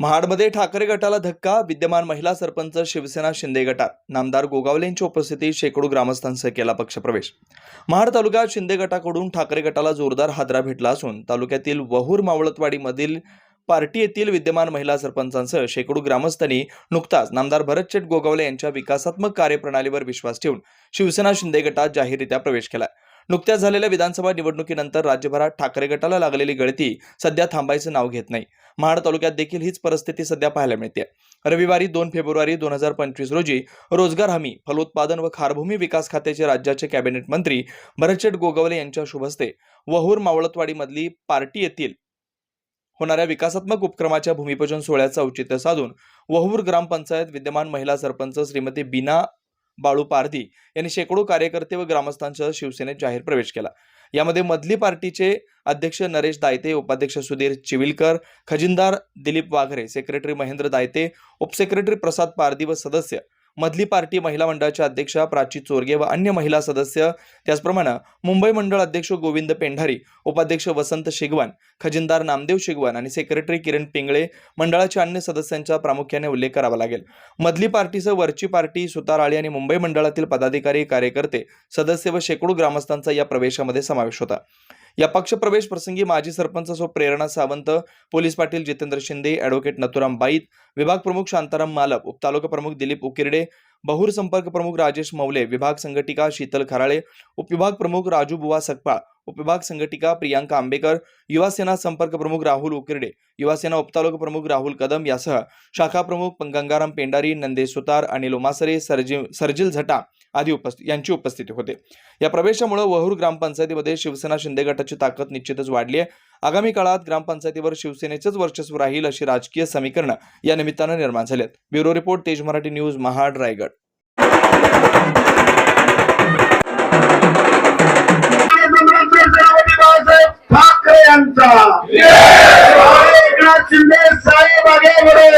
महाडमध्ये ठाकरे गटाला धक्का विद्यमान महिला सरपंच शिवसेना शिंदे गटात. नामदार गोगावले यांच्या उपस्थितीत शेकडो ग्रामस्थांसह केला पक्षप्रवेश. महाड तालुक्यात शिंदे गटाकडून ठाकरे गटाला जोरदार हादरा भेटला असून तालुक्यातील वहूर मावळतवाडीमधील पार्टी येथील विद्यमान महिला सरपंचांसह शेकडो ग्रामस्थांनी नुकताच नामदार भरतशेठ गोगावले यांच्या विकासात्मक कार्यप्रणालीवर विश्वास ठेवून शिवसेना शिंदे गटात जाहीररित्या प्रवेश केला नुकत्याच झालेल्या विधानसभा निवडणुकीनंतर राज्यभरात ठाकरे गटाला लागलेली गळती सध्या थांबायचं नाव घेत नाही. महाड तालुक्यात देखील हीच परिस्थिती सध्या पाहायला मिळते. रविवारी दोन फेब्रुवारी दोन हजार पंचवीस रोजी रोजगार हमी फलोत्पादन व खारभूमी विकास खात्याचे राज्याचे कॅबिनेट मंत्री भरतशेठ गोगवले यांच्या शुभस्ते वहूर मावळतवाडीमधली पार्टी येथील होणाऱ्या विकासात्मक उपक्रमाच्या भूमिपूजन सोहळ्याचं औचित्य साधून वहूर ग्रामपंचायत विद्यमान महिला सरपंच श्रीमती बीना बाळू पारधी यांनी शेकडो कार्यकर्ते व ग्रामस्थांसह शिवसेनेत जाहीर प्रवेश केला. यामध्ये मधली पार्टीचे अध्यक्ष नरेश दायते उपाध्यक्ष सुधीर चिविलकर खजिनदार दिलीप वाघरे सेक्रेटरी महेंद्र दायते उपसेक्रेटरी प्रसाद पारधी व सदस्य मधली पार्टी महिला मंडळाच्या अध्यक्षा प्राची चोरगे व अन्य महिला सदस्य त्याचप्रमाणे मुंबई मंडळ अध्यक्ष गोविंद पेंढारी उपाध्यक्ष वसंत शिगवान खजिनदार नामदेव शिगवान आणि सेक्रेटरी किरण पिंगळे मंडळाच्या अन्य सदस्यांचा प्रामुख्याने उल्लेख करावा लागेल. मधली पार्टीसह वरची पार्टी सुताराळी आणि मुंबई मंडळातील पदाधिकारी कार्यकर्ते सदस्य व शेकडो ग्रामस्थांचा या प्रवेशामध्ये समावेश होता. या पक्षप्रवेश प्रसंगी माजी सरपंच सो प्रेरणा सावंत पोलीस पाटील जितेंद्र शिंदे ॲडव्होकेट नथुराम बाईत विभाग प्रमुख शांताराम मालप उपतालुका प्रमुख दिलीप उकिरडे बहुर संपर्क प्रमुख राजेश मौले विभाग संघटिका शीतल खराळे उपविभाग प्रमुख राजू बुवा सकपाळ उपविभाग संघटिका प्रियांका आंबेकर युवा सेना संपर्क प्रमुख राहुल उकिरडे युवा सेना उपतालुका प्रमुख राहुल कदम यासह शाखा प्रमुख गंगाराम पेंडारी नंदेश सुतार अनिल उमासरे सरजी सर्जिल झटा आदी उपस्थित यांची उपस्थिती होते. या प्रवेशामुळे वहूर ग्रामपंचायतीमध्ये शिवसेना शिंदे गटाची ताकद निश्चितच वाढली आहे. आगामी काळात ग्रामपंचायतीवर शिवसेनेचंच वर्चस्व राहील अशी राजकीय समीकरण या निमित्तानं निर्माण झाली आहेत bureau report Tej Marathi news Mahad Raigad. Thackeray यांचा. शिंदे साहेब आगे बडे